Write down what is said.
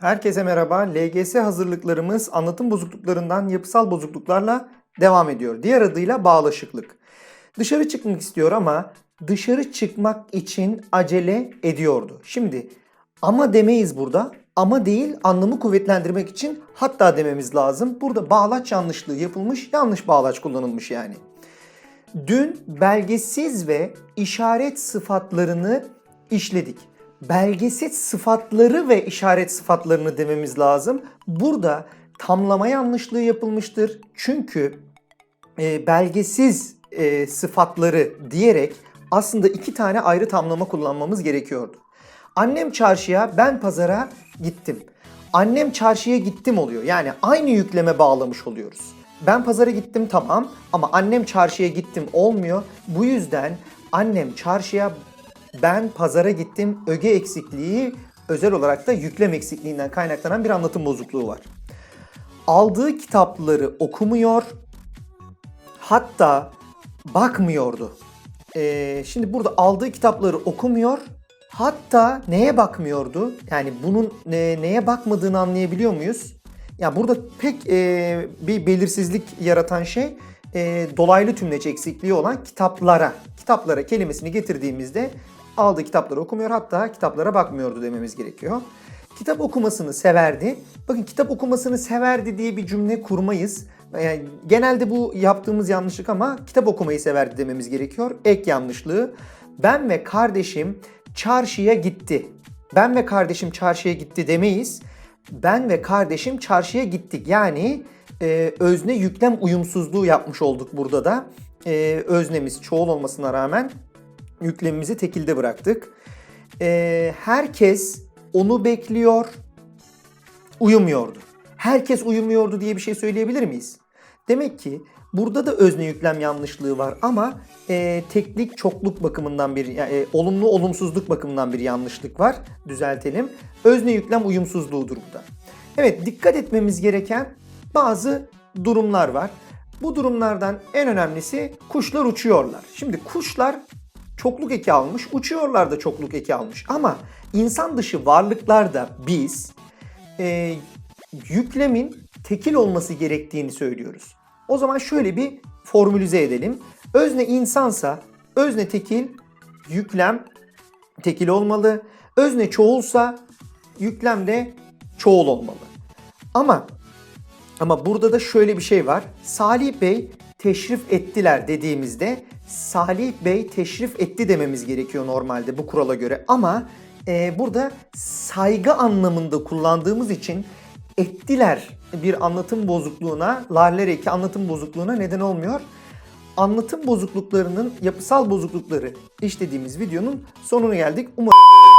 Herkese merhaba. LGS hazırlıklarımız anlatım bozukluklarından yapısal bozukluklarla devam ediyor. Diğer adıyla bağlaşıklık. Dışarı çıkmak istiyor ama dışarı çıkmak için acele ediyordu. Şimdi ama demeyiz burada. Ama değil anlamı kuvvetlendirmek için hatta dememiz lazım. Burada bağlaç yanlışlığı yapılmış, yanlış bağlaç kullanılmış yani. Dün belgesiz ve işaret sıfatlarını işledik. Belgesiz sıfatları ve işaret sıfatlarını dememiz lazım. Burada tamlama yanlışlığı yapılmıştır. Çünkü e, belgesiz e, sıfatları diyerek aslında iki tane ayrı tamlama kullanmamız gerekiyordu. Annem çarşıya, ben pazara gittim. Annem çarşıya gittim oluyor. Yani aynı yükleme bağlamış oluyoruz. Ben pazara gittim tamam ama annem çarşıya gittim olmuyor. Bu yüzden annem çarşıya, ben pazara gittim öge eksikliği özel olarak da yüklem eksikliğinden kaynaklanan bir anlatım bozukluğu var. Aldığı kitapları okumuyor, hatta bakmıyordu. Ee, şimdi burada aldığı kitapları okumuyor. Hatta neye bakmıyordu? Yani bunun e, neye bakmadığını anlayabiliyor muyuz? Ya burada pek e, bir belirsizlik yaratan şey e, dolaylı tümleç eksikliği olan kitaplara. Kitaplara kelimesini getirdiğimizde aldığı kitapları okumuyor hatta kitaplara bakmıyordu dememiz gerekiyor. Kitap okumasını severdi. Bakın kitap okumasını severdi diye bir cümle kurmayız. Yani genelde bu yaptığımız yanlışlık ama kitap okumayı severdi dememiz gerekiyor. Ek yanlışlığı. Ben ve kardeşim çarşıya gitti. Ben ve kardeşim çarşıya gitti demeyiz. Ben ve kardeşim çarşıya gittik. Yani e, özne yüklem uyumsuzluğu yapmış olduk burada da. E, öznemiz çoğul olmasına rağmen yüklemimizi tekilde bıraktık. E, herkes onu bekliyor, uyumuyordu. Herkes uyumuyordu diye bir şey söyleyebilir miyiz? Demek ki burada da özne yüklem yanlışlığı var ama e, teklik çokluk bakımından bir e, olumlu olumsuzluk bakımından bir yanlışlık var. Düzeltelim. Özne yüklem uyumsuzluğudur bu da. Evet dikkat etmemiz gereken bazı durumlar var. Bu durumlardan en önemlisi kuşlar uçuyorlar. Şimdi kuşlar çokluk eki almış, uçuyorlar da çokluk eki almış. Ama insan dışı varlıklarda biz e, yüklemin tekil olması gerektiğini söylüyoruz. O zaman şöyle bir formülize edelim. Özne insansa özne tekil, yüklem tekil olmalı. Özne çoğulsa yüklem de çoğul olmalı. Ama ama burada da şöyle bir şey var. Salih Bey teşrif ettiler dediğimizde Salih Bey teşrif etti dememiz gerekiyor normalde bu kurala göre. Ama e, burada saygı anlamında kullandığımız için ettiler bir anlatım bozukluğuna, larler eki anlatım bozukluğuna neden olmuyor. Anlatım bozukluklarının yapısal bozuklukları işlediğimiz videonun sonuna geldik. Umarım